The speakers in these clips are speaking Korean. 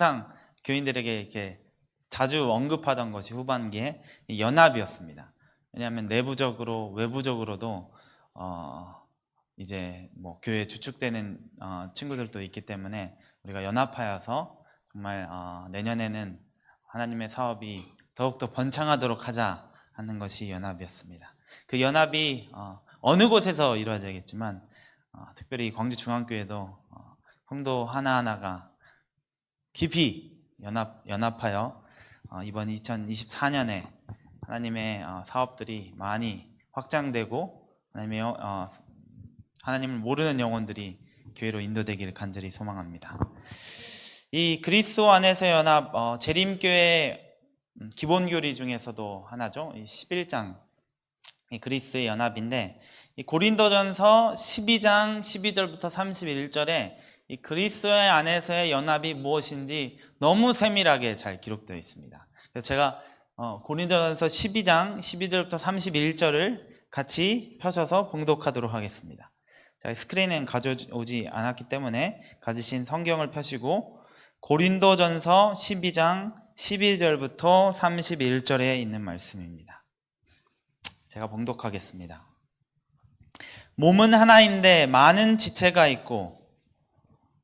항상 교인들에게 이렇게 자주 언급하던 것이 후반기에 이 연합이었습니다. 왜냐하면 내부적으로 외부적으로도 어 이제 뭐 교회 주축되는 어 친구들도 있기 때문에 우리가 연합하여서 정말 어 내년에는 하나님의 사업이 더욱더 번창하도록 하자 하는 것이 연합이었습니다. 그 연합이 어 어느 곳에서 이루어지겠지만 어 특별히 광주 중앙교회도 어 성도 하나 하나가 깊이 연합 연합하여 어, 이번 2024년에 하나님의 어, 사업들이 많이 확장되고 하나님의 어, 어, 하나님을 모르는 영혼들이 교회로 인도되기를 간절히 소망합니다. 이 그리스도 안에서 연합 어, 재림교회 음, 기본 교리 중에서도 하나죠. 이 11장 이 그리스도의 연합인데 이 고린도전서 12장 12절부터 31절에 이 그리스도의 안에서의 연합이 무엇인지 너무 세밀하게 잘 기록되어 있습니다. 그래서 제가 어, 고린도전서 12장 12절부터 31절을 같이 펴셔서 봉독하도록 하겠습니다. 자, 스크린은 가져오지 않았기 때문에 가지신 성경을 펴시고 고린도전서 12장 12절부터 31절에 있는 말씀입니다. 제가 봉독하겠습니다. 몸은 하나인데 많은 지체가 있고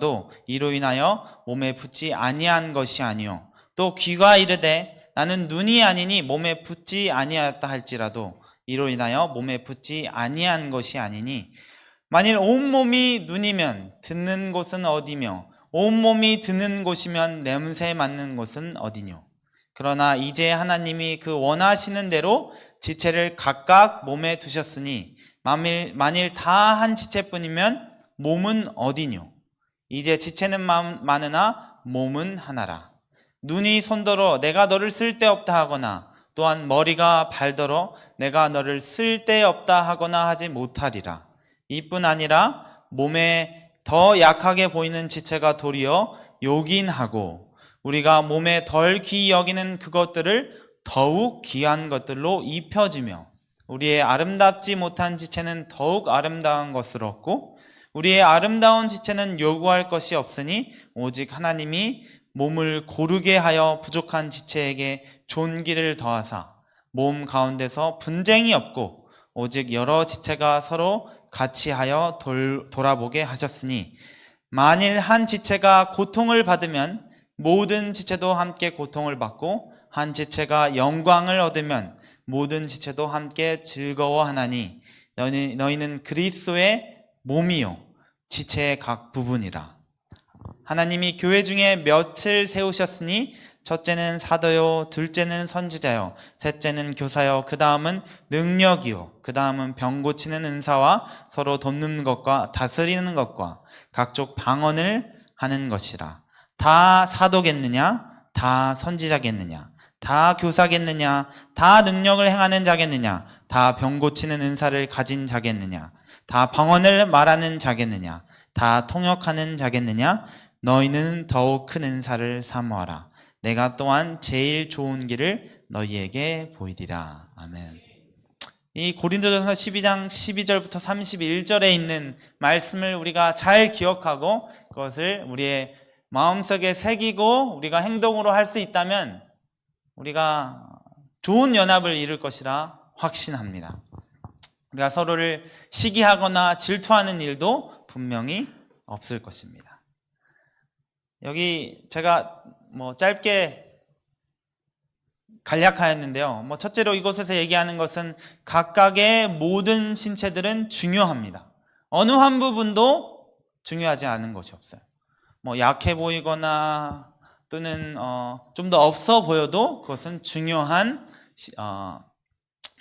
도 이로 인하여 몸에 붙지 아니한 것이 아니요. 또 귀가 이르되 나는 눈이 아니니 몸에 붙지 아니하였다 할지라도 이로 인하여 몸에 붙지 아니한 것이 아니니. 만일 온 몸이 눈이면 듣는 곳은 어디며 온 몸이 듣는 곳이면 냄새 맡는 곳은 어디뇨? 그러나 이제 하나님이 그 원하시는 대로 지체를 각각 몸에 두셨으니 만일, 만일 다 한 지체뿐이면 몸은 어디뇨 이제 지체는 많으나 몸은 하나라. 눈이 손더러 내가 너를 쓸데없다 하거나 또한 머리가 발더러 내가 너를 쓸데없다 하거나 하지 못하리라. 이뿐 아니라 몸에 더 약하게 보이는 지체가 도리어 요긴하고 우리가 몸에 덜 귀히 여기는 그것들을 더욱 귀한 것들로 입혀주며 우리의 아름답지 못한 지체는 더욱 아름다운 것을 얻고 우리의 아름다운 지체는 요구할 것이 없으니 오직 하나님이 몸을 고르게 하여 부족한 지체에게 존귀를 더하사 몸 가운데서 분쟁이 없고 오직 여러 지체가 서로 같이 하여 돌, 돌아보게 하셨으니 만일 한 지체가 고통을 받으면 모든 지체도 함께 고통을 받고 한 지체가 영광을 얻으면 모든 지체도 함께 즐거워하나니 너희, 너희는 그리스도의 몸이요 지체의 각 부분이라 하나님이 교회 중에 몇을 세우셨으니 첫째는 사도요, 둘째는 선지자요, 셋째는 교사요, 그 다음은 능력이요, 그 다음은 병 고치는 은사와 서로 돕는 것과 다스리는 것과 각종 방언을 하는 것이라. 다 사도겠느냐? 다 선지자겠느냐? 다 교사겠느냐? 다 능력을 행하는 자겠느냐? 다 병 고치는 은사를 가진 자겠느냐? 다 방언을 말하는 자겠느냐? 다 통역하는 자겠느냐? 너희는 더욱 큰 은사를 사모하라. 내가 또한 제일 좋은 길을 너희에게 보이리라. 아멘. 이 고린도전서 12장 12절부터 31절에 있는 말씀을 우리가 잘 기억하고 그것을 우리의 마음속에 새기고 우리가 행동으로 할 수 있다면 우리가 좋은 연합을 이룰 것이라 확신합니다. 우리가 서로를 시기하거나 질투하는 일도 분명히 없을 것입니다. 여기 제가 뭐 짧게 간략하였는데요. 뭐 첫째로 이곳에서 얘기하는 것은 각각의 모든 신체들은 중요합니다. 어느 한 부분도 중요하지 않은 것이 없어요. 뭐 약해 보이거나 또는 어, 좀 더 없어 보여도 그것은 중요한 어,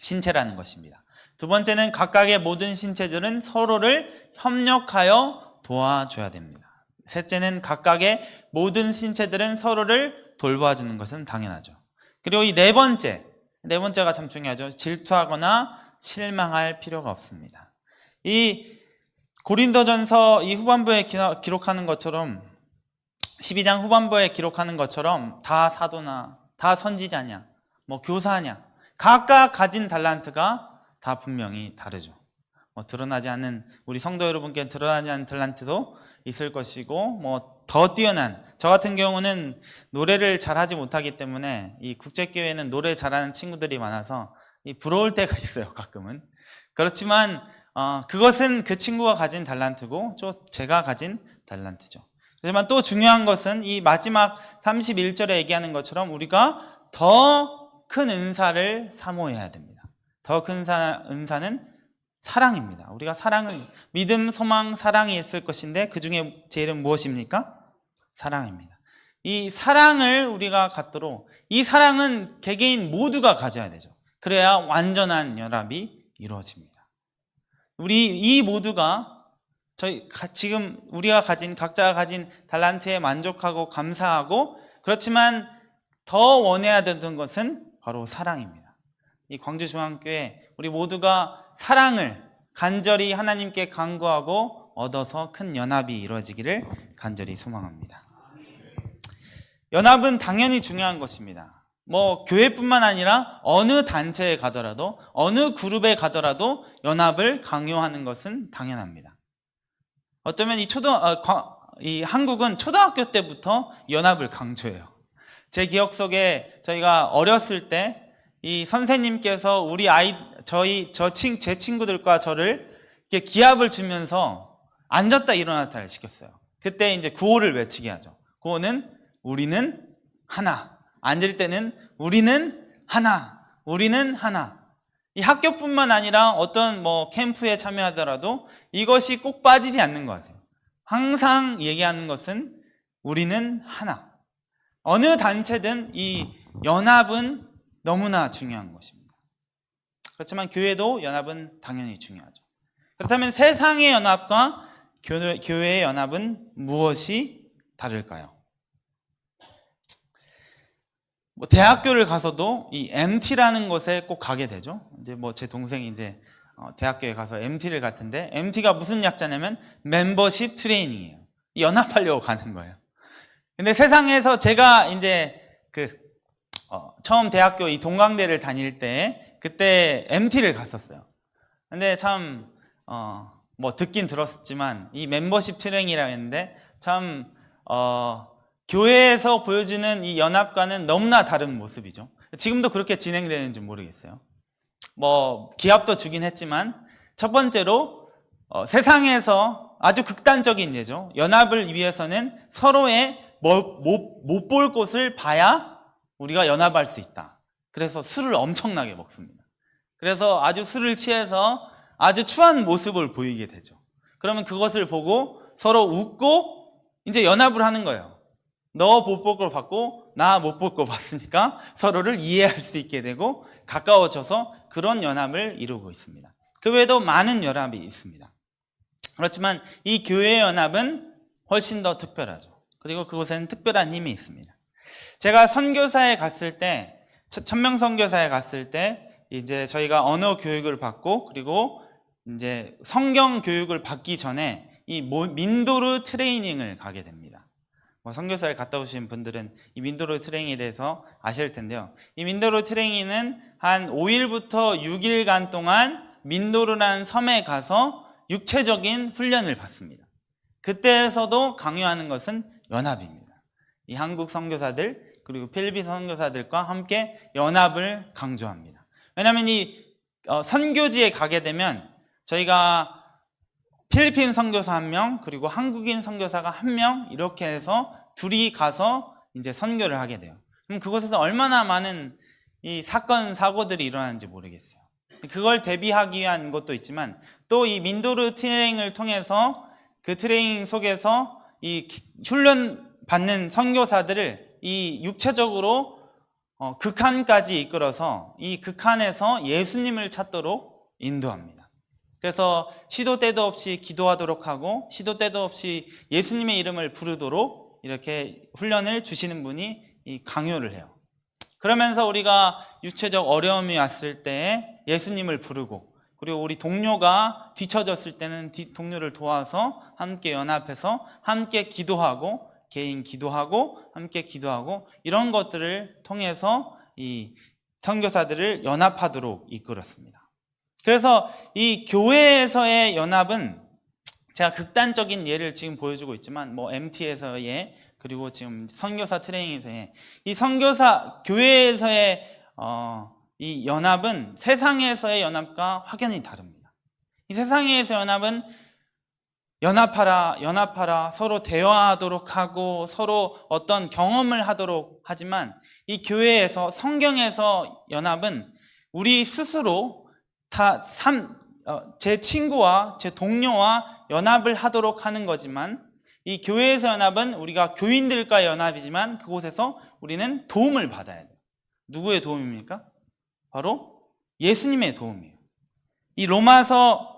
신체라는 것입니다. 두 번째는 각각의 모든 신체들은 서로를 협력하여 도와줘야 됩니다. 셋째는 각각의 모든 신체들은 서로를 돌봐주는 것은 당연하죠. 그리고 이 네 번째, 네 번째가 참 중요하죠. 질투하거나 실망할 필요가 없습니다. 이 고린도전서 이 후반부에 기- 기록하는 것처럼 12장 후반부에 기록하는 것처럼 다 사도나 다 선지자냐, 뭐 교사냐, 각각 가진 달란트가 다 분명히 다르죠. 뭐 드러나지 않는 우리 성도 여러분께 드러나지 않는 달란트도 있을 것이고 뭐 더 뛰어난 저 같은 경우는 노래를 잘하지 못하기 때문에 이 국제교회는 노래 잘하는 친구들이 많아서 이 부러울 때가 있어요 가끔은. 그렇지만 어, 그것은 그 친구가 가진 달란트고 또 제가 가진 달란트죠. 하지만 또 중요한 것은 이 마지막 31절에 얘기하는 것처럼 우리가 더 큰 은사를 사모해야 됩니다 더 큰 은사는 사랑입니다. 우리가 사랑을 믿음, 소망, 사랑이 있을 것인데 그 중에 제일은 무엇입니까? 사랑입니다. 이 사랑을 우리가 갖도록 이 사랑은 개개인 모두가 가져야 되죠. 그래야 완전한 연합이 이루어집니다. 우리 이 모두가 저희 가- 지금 우리가 가진 각자가 가진 달란트에 만족하고 감사하고 그렇지만 더 원해야 되는 것은 바로 사랑입니다. 이 광주중앙교회 우리 모두가 사랑을 간절히 하나님께 간구하고 얻어서 큰 연합이 이루어지기를 간절히 소망합니다. 연합은 당연히 중요한 것입니다. 뭐 교회뿐만 아니라 어느 단체에 가더라도 어느 그룹에 가더라도 연합을 강요하는 것은 당연합니다. 어쩌면 이 초등 어, 과- 이 한국은 초등학교 때부터 연합을 강조해요. 제 기억 속에 저희가 어렸을 때 이 선생님께서 우리 아이 저희 저 친 제 친구들과 저를 이렇게 기합을 주면서 앉았다 일어났다를 시켰어요. 그때 이제 구호를 외치게 하죠. 구호는 우리는 하나. 앉을 때는 우리는 하나. 우리는 하나. 이 학교뿐만 아니라 어떤 뭐 캠프에 참여하더라도 이것이 꼭 빠지지 않는 것 같아요. 항상 얘기하는 것은 우리는 하나. 어느 단체든 이 연합은 너무나 중요한 것입니다. 그렇지만 교회도 연합은 당연히 중요하죠. 그렇다면 세상의 연합과 교- 교회의 연합은 무엇이 다를까요? 뭐 대학교를 가서도 이 MT라는 곳에 꼭 가게 되죠. 이제 뭐 제 동생이 이제 어, 대학교에 가서 MT를 갔는데 MT가 무슨 약자냐면 멤버십 트레이닝이에요. 연합하려고 가는 거예요. 근데 세상에서 제가 이제 그 어, 처음 대학교 이 동강대를 다닐 때 그때 MT를 갔었어요. 근데 참 어, 뭐 듣긴 들었지만 이 멤버십 트레이닝이라고 했는데 참 어, 교회에서 보여주는 이 연합과는 너무나 다른 모습이죠. 지금도 그렇게 진행되는지 모르겠어요. 뭐 기합도 주긴 했지만 첫 번째로 어, 세상에서 아주 극단적인 예죠. 연합을 위해서는 서로의 못 볼 곳을 봐야 우리가 연합할 수 있다. 그래서 술을 엄청나게 먹습니다. 그래서 아주 술을 취해서 아주 추한 모습을 보이게 되죠. 그러면 그것을 보고 서로 웃고 이제 연합을 하는 거예요. 너 못 볼 걸 봤고 나 못 볼 걸 봤으니까 서로를 이해할 수 있게 되고 가까워져서 그런 연합을 이루고 있습니다. 그 외에도 많은 연합이 있습니다. 그렇지만 이 교회 연합은 훨씬 더 특별하죠. 그리고 그곳에는 특별한 힘이 있습니다. 제가 선교사에 갔을 때, 천명 선교사에 갔을 때, 이제 저희가 언어 교육을 받고, 그리고 이제 성경 교육을 받기 전에 이 모- 민도르 트레이닝을 가게 됩니다. 뭐 선교사를 갔다 오신 분들은 이 민도르 트레이닝에 대해서 아실 텐데요. 이 민도르 트레이닝은 한 5일부터 6일간 동안 민도르라는 섬에 가서 육체적인 훈련을 받습니다. 그때에서도 강요하는 것은 연합입니다. 이 한국 선교사들 그리고 필리핀 선교사들과 함께 연합을 강조합니다. 왜냐하면 이 어, 선교지에 가게 되면 저희가 필리핀 선교사 한 명, 그리고 한국인 선교사가 한 명, 이렇게 해서 둘이 가서 이제 선교를 하게 돼요. 그럼 그곳에서 얼마나 많은 이 사건, 사고들이 일어나는지 모르겠어요. 그걸 대비하기 위한 것도 있지만 또 이 민도르 트레이닝을 통해서 그 트레이닝 속에서 이 훈련 받는 선교사들을 이 육체적으로 어, 극한까지 이끌어서 이 극한에서 예수님을 찾도록 인도합니다. 그래서 시도 때도 없이 기도하도록 하고 시도 때도 없이 예수님의 이름을 부르도록 이렇게 훈련을 주시는 분이 이 강요를 해요. 그러면서 우리가 육체적 어려움이 왔을 때 예수님을 부르고 그리고 우리 동료가 뒤처졌을 때는 뒤- 동료를 도와서 함께 연합해서 함께 기도하고 개인 기도하고 함께 기도하고 이런 것들을 통해서 이 선교사들을 연합하도록 이끌었습니다. 그래서 이 교회에서의 연합은 제가 극단적인 예를 지금 보여주고 있지만 뭐 MT에서의 그리고 지금 선교사 트레이닝에서의 이 선교사 교회에서의 어, 이 연합은 세상에서의 연합과 확연히 다릅니다. 이 세상에서 연합은 연합하라, 연합하라, 서로 대화하도록 하고 서로 어떤 경험을 하도록 하지만 이 교회에서 성경에서 연합은 우리 스스로 다 삼, 어, 제 친구와 제 동료와 연합을 하도록 하는 거지만 이 교회에서 연합은 우리가 교인들과 연합이지만 그곳에서 우리는 도움을 받아야 돼요. 누구의 도움입니까? 바로 예수님의 도움이에요. 이 로마서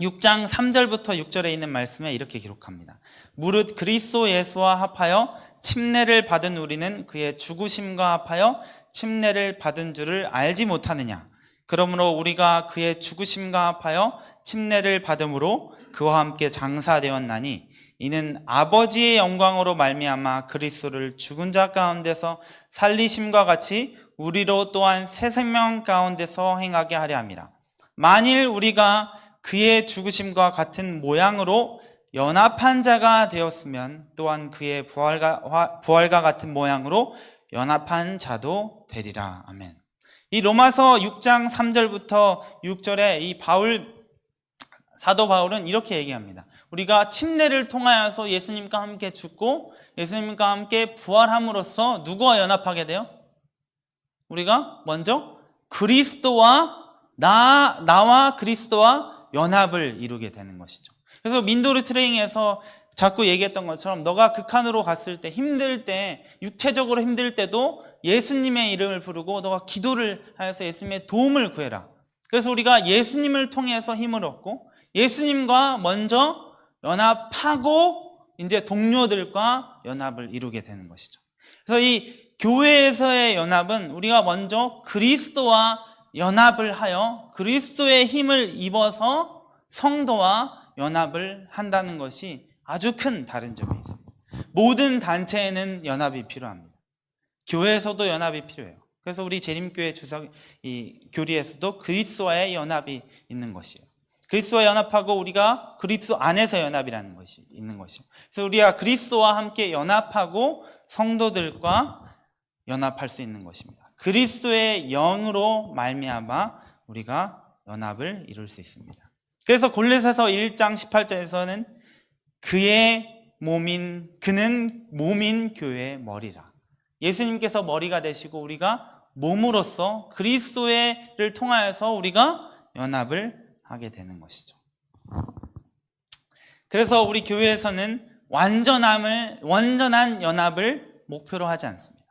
6장 3절부터 6절에 있는 말씀에 이렇게 기록합니다. 무릇 그리스도 예수와 합하여 침례를 받은 우리는 그의 죽으심과 합하여 침례를 받은 줄을 알지 못하느냐? 그러므로 우리가 그의 죽으심과 합하여 침례를 받음으로 그와 함께 장사되었나니 이는 아버지의 영광으로 말미암아 그리스도를 죽은 자 가운데서 살리심과 같이 우리로 또한 새 생명 가운데서 행하게 하려 함이라. 만일 우리가 그의 죽으심과 같은 모양으로 연합한 자가 되었으면 또한 그의 부활과, 화- 부활과 같은 모양으로 연합한 자도 되리라. 아멘. 이 로마서 6장 3절부터 6절에 이 바울 사도 바울은 이렇게 얘기합니다. 우리가 침례를 통하여서 예수님과 함께 죽고 예수님과 함께 부활함으로써 누구와 연합하게 돼요? 우리가 먼저 그리스도와 나 나와 그리스도와 연합을 이루게 되는 것이죠. 그래서 민도르 트레이닝에서 자꾸 얘기했던 것처럼 너가 극한으로 갔을 때 힘들 때 육체적으로 힘들 때도 예수님의 이름을 부르고 너가 기도를 하여서 예수님의 도움을 구해라. 그래서 우리가 예수님을 통해서 힘을 얻고 예수님과 먼저 연합하고 이제 동료들과 연합을 이루게 되는 것이죠. 그래서 이 교회에서의 연합은 우리가 먼저 그리스도와 연합을 하여 그리스도의 힘을 입어서 성도와 연합을 한다는 것이 아주 큰 다른 점이 있습니다. 모든 단체에는 연합이 필요합니다. 교회에서도 연합이 필요해요. 그래서 우리 재림교회 주석 이 교리에서도 그리스도와의 연합이 있는 것이에요. 그리스도와 연합하고 우리가 그리스도 안에서 연합이라는 것이 있는 것이죠. 그래서 우리가 그리스도와 함께 연합하고 성도들과 연합할 수 있는 것입니다. 그리스도의 영으로 말미암아 우리가 연합을 이룰 수 있습니다. 그래서 골로새서 1장 18절에서는 그의 몸인 그는 몸인 교회의 머리라. 예수님께서 머리가 되시고 우리가 몸으로서 그리스도를 통하여서 우리가 연합을 하게 되는 것이죠. 그래서 우리 교회에서는 완전함을 완전한 연합을 목표로 하지 않습니다.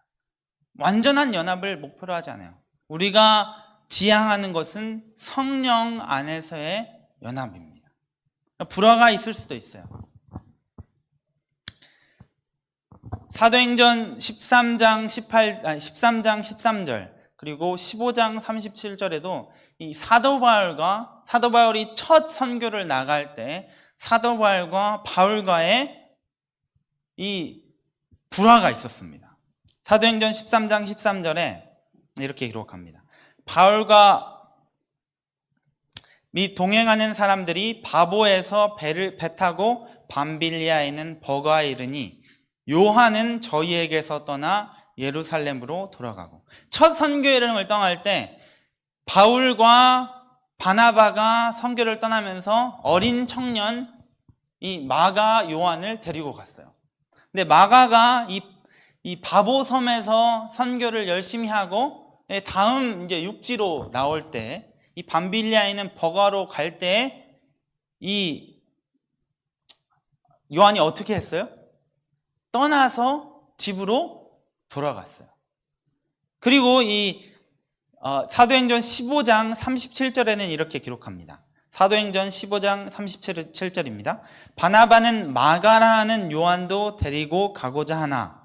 완전한 연합을 목표로 하지 않아요. 우리가 지향하는 것은 성령 안에서의 연합입니다. 불화가 있을 수도 있어요. 사도행전 13장 18 아니 13장 13절 그리고 15장 37절에도 이 사도 바울과 사도 바울이 첫 선교를 나갈 때 사도 바울과 바울과의 이 불화가 있었습니다. 사도행전 13장 13절에 이렇게 기록합니다. 바울과 및 동행하는 사람들이 바보에서 배를 배 타고 밤빌리아에 있는 버가에 이르니 요한은 저희에게서 떠나 예루살렘으로 돌아가고 첫 선교 여행을 떠날 때 바울과 바나바가 선교를 떠나면서 어린 청년 이 마가 요한을 데리고 갔어요. 근데 마가가 이, 이 바보 섬에서 선교를 열심히 하고 다음 이제 육지로 나올 때 이 밤빌리아에 있는 버가로 갈 때 이 요한이 어떻게 했어요? 떠나서 집으로 돌아갔어요. 그리고 이 어, 사도행전 15장 37절에는 이렇게 기록합니다. 사도행전 15장 37절입니다. 바나바는 마가라는 요한도 데리고 가고자 하나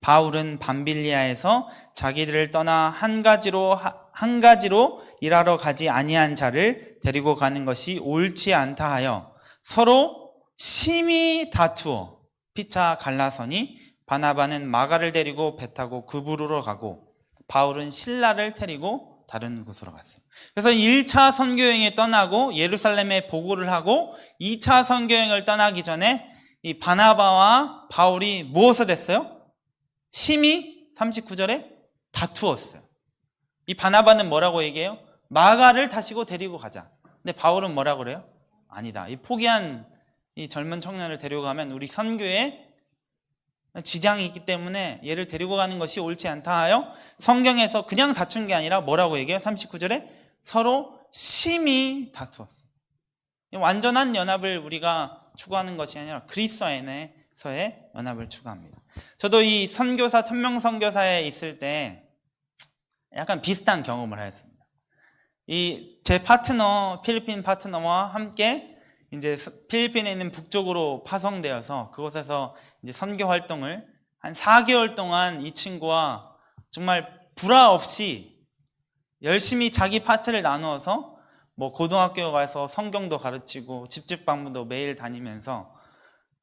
바울은 밤빌리아에서 자기들을 떠나 한 가지로 하- 한 가지로 일하러 가지 아니한 자를 데리고 가는 것이 옳지 않다 하여 서로 심히 다투어 피차 갈라서니 바나바는 마가를 데리고 배 타고 그부르러 가고 바울은 신라를 데리고 다른 곳으로 갔어요. 그래서 1차 선교행에 떠나고 예루살렘에 보고를 하고 2차 선교행을 떠나기 전에 이 바나바와 바울이 무엇을 했어요? 심히 39절에 다투었어요. 이 바나바는 뭐라고 얘기해요? 마가를 다시고 데리고 가자. 근데 바울은 뭐라고 그래요? 아니다. 이 포기한 이 젊은 청년을 데려가면 우리 선교에 지장이 있기 때문에 얘를 데리고 가는 것이 옳지 않다 하여 성경에서 그냥 다툰 게 아니라 뭐라고 얘기해요? 39절에 서로 심히 다투었어요. 완전한 연합을 우리가 추구하는 것이 아니라 그리스도 안에서의 연합을 추구합니다. 저도 이 선교사 천명 선교사에 있을 때 약간 비슷한 경험을 하였습니다. 이 제 파트너 필리핀 파트너와 함께 이제 스- 필리핀에 있는 북쪽으로 파송되어서 그곳에서 이제 선교 활동을 한 4개월 동안 이 친구와 정말 불화 없이 열심히 자기 파트를 나누어서 뭐 고등학교 가서 성경도 가르치고 집집 방문도 매일 다니면서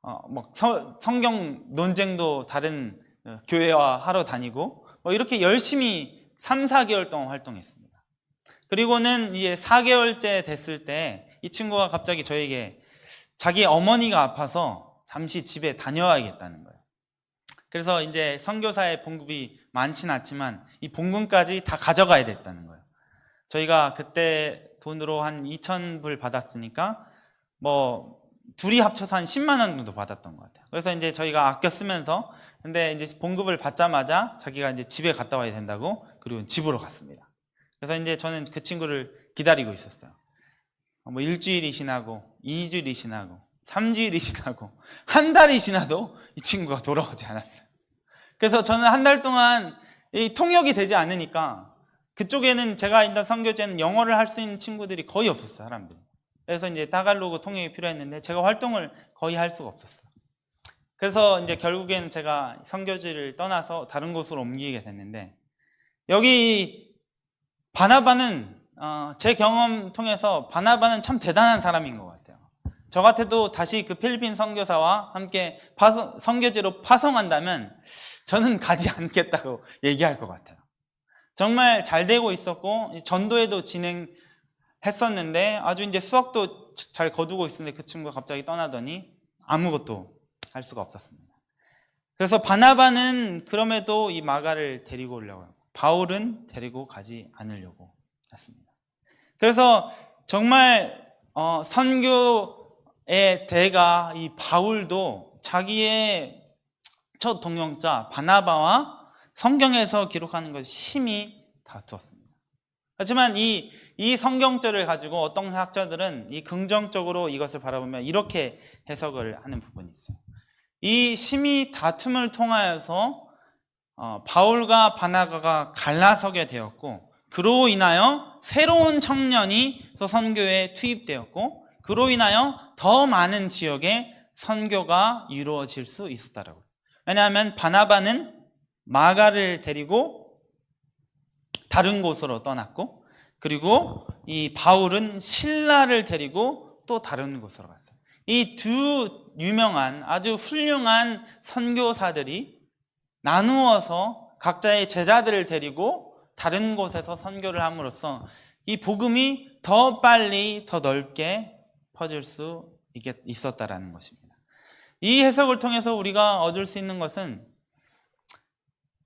어막 성경 논쟁도 다른 어, 교회와 하러 다니고 뭐 이렇게 열심히 3, 4개월 동안 활동했습니다. 그리고는 이제 4개월째 됐을 때 이 친구가 갑자기 저에게 자기 어머니가 아파서 잠시 집에 다녀와야겠다는 거예요. 그래서 이제 선교사의 봉급이 많지는 않지만 이 봉급까지 다 가져가야 됐다는 거예요. 저희가 그때 돈으로 한 2,000불 받았으니까 뭐 둘이 합쳐서 한 10만 원 정도 받았던 것 같아요. 그래서 이제 저희가 아껴 쓰면서 근데 이제 봉급을 받자마자 자기가 이제 집에 갔다 와야 된다고 그리고 집으로 갔습니다. 그래서 이제 저는 그 친구를 기다리고 있었어요. 뭐 일주일이 지나고 2주일이 지나고 3주일이 지나고 한 달이 지나도 이 친구가 돌아오지 않았어요. 그래서 저는 한 달 동안 이 통역이 되지 않으니까 그쪽에는 제가 있던 선교제는 영어를 할 수 있는 친구들이 거의 없었어요, 사람들이. 그래서 이제 타갈로그 통역이 필요했는데 제가 활동을 거의 할 수가 없었어요. 그래서 이제 결국에는 제가 선교지를 떠나서 다른 곳으로 옮기게 됐는데 여기 바나바는 어, 제 경험 통해서 바나바는 참 대단한 사람인 것 같아요. 저 같아도 다시 그 필리핀 선교사와 함께 파송, 선교지로 파송한다면 저는 가지 않겠다고 얘기할 것 같아요. 정말 잘 되고 있었고 전도에도 진행 했었는데 아주 이제 수학도 잘 거두고 있었는데 그 친구가 갑자기 떠나더니 아무것도 할 수가 없었습니다. 그래서 바나바는 그럼에도 이 마가를 데리고 오려고 하고 바울은 데리고 가지 않으려고 했습니다. 그래서 정말 어, 선교의 대가 이 바울도 자기의 첫 동역자 바나바와 성경에서 기록하는 것을 심히 다투었습니다. 하지만 이, 이 성경절을 가지고 어떤 학자들은 이 긍정적으로 이것을 바라보면 이렇게 해석을 하는 부분이 있어요. 이 심히 다툼을 통하여서 어, 바울과 바나가가 갈라서게 되었고 그로 인하여 새로운 청년이 또 선교에 투입되었고 그로 인하여 더 많은 지역에 선교가 이루어질 수 있었다라고. 왜냐하면 바나바는 마가를 데리고 다른 곳으로 떠났고 그리고 이 바울은 신라를 데리고 또 다른 곳으로 갔어요. 이 두 유명한 아주 훌륭한 선교사들이 나누어서 각자의 제자들을 데리고 다른 곳에서 선교를 함으로써 이 복음이 더 빨리 더 넓게 퍼질 수 있었다라는 것입니다. 이 해석을 통해서 우리가 얻을 수 있는 것은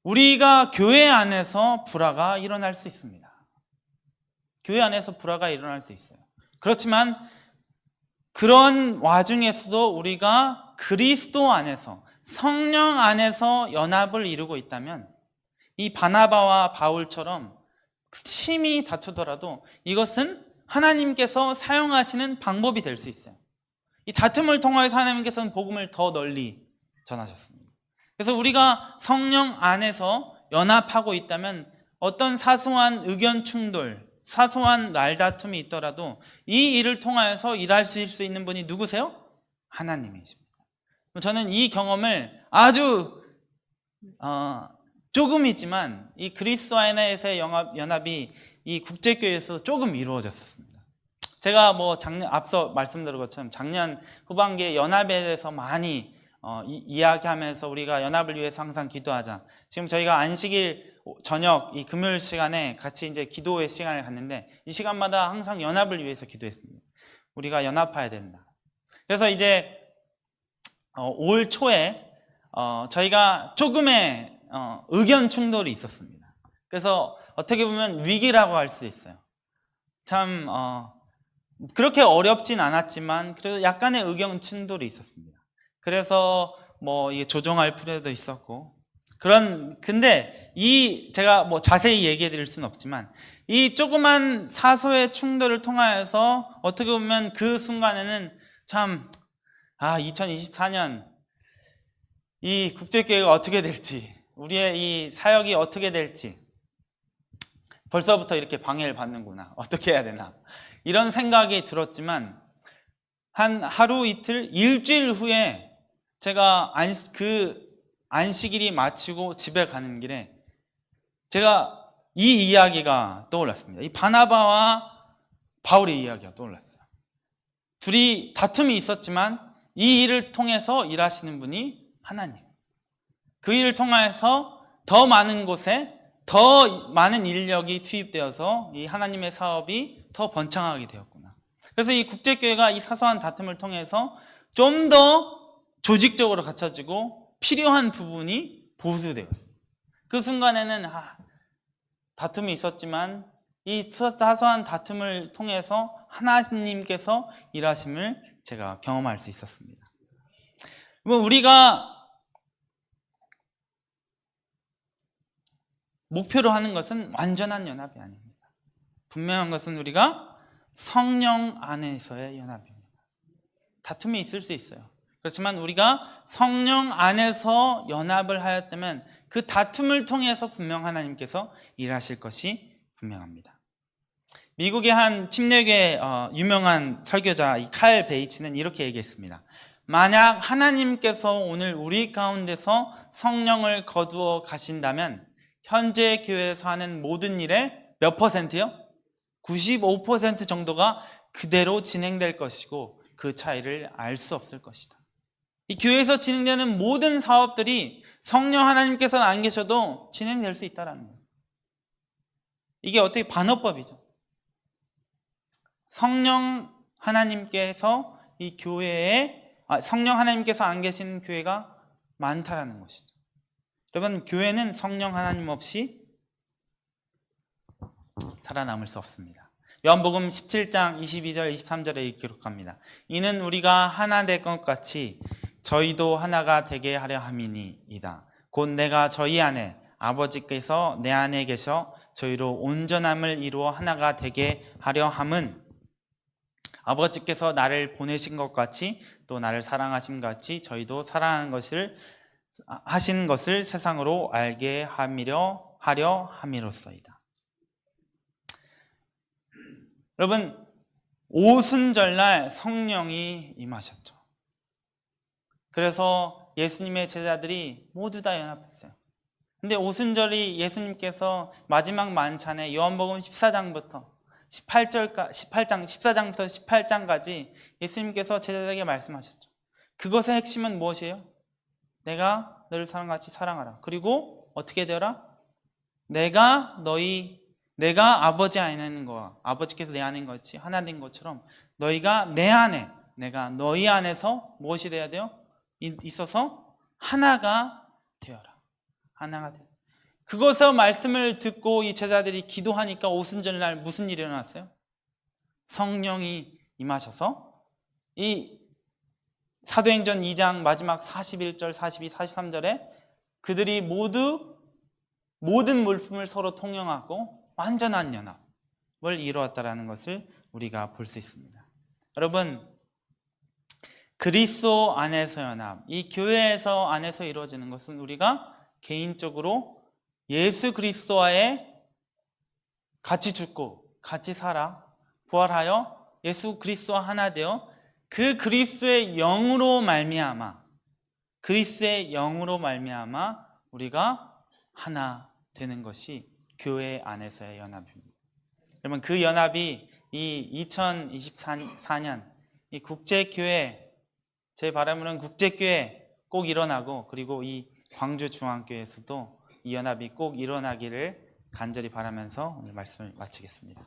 우리가 교회 안에서 불화가 일어날 수 있습니다. 교회 안에서 불화가 일어날 수 있어요. 그렇지만 그런 와중에서도 우리가 그리스도 안에서 성령 안에서 연합을 이루고 있다면 이 바나바와 바울처럼 심히 다투더라도 이것은 하나님께서 사용하시는 방법이 될 수 있어요. 이 다툼을 통하여서 하나님께서는 복음을 더 널리 전하셨습니다. 그래서 우리가 성령 안에서 연합하고 있다면 어떤 사소한 의견 충돌, 사소한 말다툼이 있더라도 이 일을 통하여서 일하실 수 있는 분이 누구세요? 하나님이십니다. 저는 이 경험을 아주 어, 조금이지만 이 그리스도와 하나에서의 연합, 연합이 이 국제교회에서 조금 이루어졌었습니다. 제가 뭐 작년 앞서 말씀드린 것처럼 작년 후반기에 연합에 대해서 많이 어, 이, 야기하면서 우리가 연합을 위해서 항상 기도하자. 지금 저희가 안식일 저녁 이 금요일 시간에 같이 이제 기도의 시간을 갖는데 이 시간마다 항상 연합을 위해서 기도했습니다. 우리가 연합해야 된다. 그래서 이제 어, 올 초에 어, 저희가 조금의 어, 의견 충돌이 있었습니다. 그래서 어떻게 보면 위기라고 할 수 있어요. 참 어, 그렇게 어렵진 않았지만 그래도 약간의 의견 충돌이 있었습니다. 그래서 뭐 이게 조정할 필요도 있었고 그런 근데 이 제가 뭐 자세히 얘기해 드릴 수는 없지만 이 조그만 사소의 충돌을 통하여서 어떻게 보면 그 순간에는 참 아, 2024년 이 국제교회가 어떻게 될지, 우리의 이 사역이 어떻게 될지, 벌써부터 이렇게 방해를 받는구나. 어떻게 해야 되나. 이런 생각이 들었지만, 한 하루 이틀, 일주일 후에 제가 안, 그 안식일이 마치고 집에 가는 길에 제가 이 이야기가 떠올랐습니다. 이 바나바와 바울의 이야기가 떠올랐어요. 둘이 다툼이 있었지만 이 일을 통해서 일하시는 분이 하나님. 그 일을 통해서 더 많은 곳에 더 많은 인력이 투입되어서 이 하나님의 사업이 더 번창하게 되었구나. 그래서 이 국제교회가 이 사소한 다툼을 통해서 좀 더 조직적으로 갖춰지고 필요한 부분이 보수되었습니다. 그 순간에는 아, 다툼이 있었지만 이 사소한 다툼을 통해서 하나님께서 일하심을 제가 경험할 수 있었습니다. 뭐 우리가 목표로 하는 것은 완전한 연합이 아닙니다. 분명한 것은 우리가 성령 안에서의 연합입니다. 다툼이 있을 수 있어요. 그렇지만 우리가 성령 안에서 연합을 하였다면 그 다툼을 통해서 분명 하나님께서 일하실 것이 분명합니다. 미국의 한 침례계 어, 유명한 설교자 이 칼 베이츠는 이렇게 얘기했습니다. 만약 하나님께서 오늘 우리 가운데서 성령을 거두어 가신다면 현재 교회에서 하는 모든 일의 몇 퍼센트요? 95% 정도가 그대로 진행될 것이고 그 차이를 알 수 없을 것이다. 이 교회에서 진행되는 모든 사업들이 성령 하나님께서는 안 계셔도 진행될 수 있다라는 거예요. 이게 어떻게 반어법이죠. 성령 하나님께서 이 교회에 아, 성령 하나님께서 안 계신 교회가 많다라는 것이죠. 여러분 교회는 성령 하나님 없이 살아남을 수 없습니다. 요한복음 17장 22절 23절에 기록합니다. 이는 우리가 하나 될 것 같이 저희도 하나가 되게 하려 함이니이다. 곧 내가 저희 안에 아버지께서 내 안에 계셔 저희로 온전함을 이루어 하나가 되게 하려 함은 아버지께서 나를 보내신 것 같이 또 나를 사랑하신 것 같이 저희도 사랑하는 것을 하신 것을 세상으로 알게 함이려 하려 함이로써이다. 여러분 오순절날 성령이 임하셨죠. 그래서 예수님의 제자들이 모두 다 연합했어요. 근데 오순절이 예수님께서 마지막 만찬에 요한복음 14장부터 18절까 18장 14장부터 18장까지 예수님께서 제자들에게 말씀하셨죠. 그것의 핵심은 무엇이에요? 내가 너를 사랑같이 사랑하라. 그리고 어떻게 되어라? 내가 너희 내가 아버지 안에 있는 거와 아버지께서 내 안에 것이 하나 된 것처럼 너희가 내 안에 내가 너희 안에서 무엇이 돼야 돼요? 있어서 하나가 되어라. 하나가 되어라. 그것의 말씀을 듣고 이 제자들이 기도하니까 오순절 날 무슨 일이 일어났어요? 성령이 임하셔서 이 사도행전 2장 마지막 41절, 42, 43절에 그들이 모두 모든 물품을 서로 통용하고 완전한 연합을 이루었다라는 것을 우리가 볼 수 있습니다. 여러분 그리스도 안에서 연합, 이 교회에서 안에서 이루어지는 것은 우리가 개인적으로 예수 그리스도와의 같이 죽고 같이 살아 부활하여 예수 그리스도와 하나 되어 그 그리스도의 영으로 말미암아 그리스도의 영으로 말미암아 우리가 하나 되는 것이 교회 안에서의 연합입니다. 여러분 그 연합이 이 2024년 이 국제교회 제 바람으로는 국제교회 꼭 일어나고 그리고 이 광주 중앙교회에서도 이 연합이 꼭 일어나기를 간절히 바라면서 오늘 말씀을 마치겠습니다.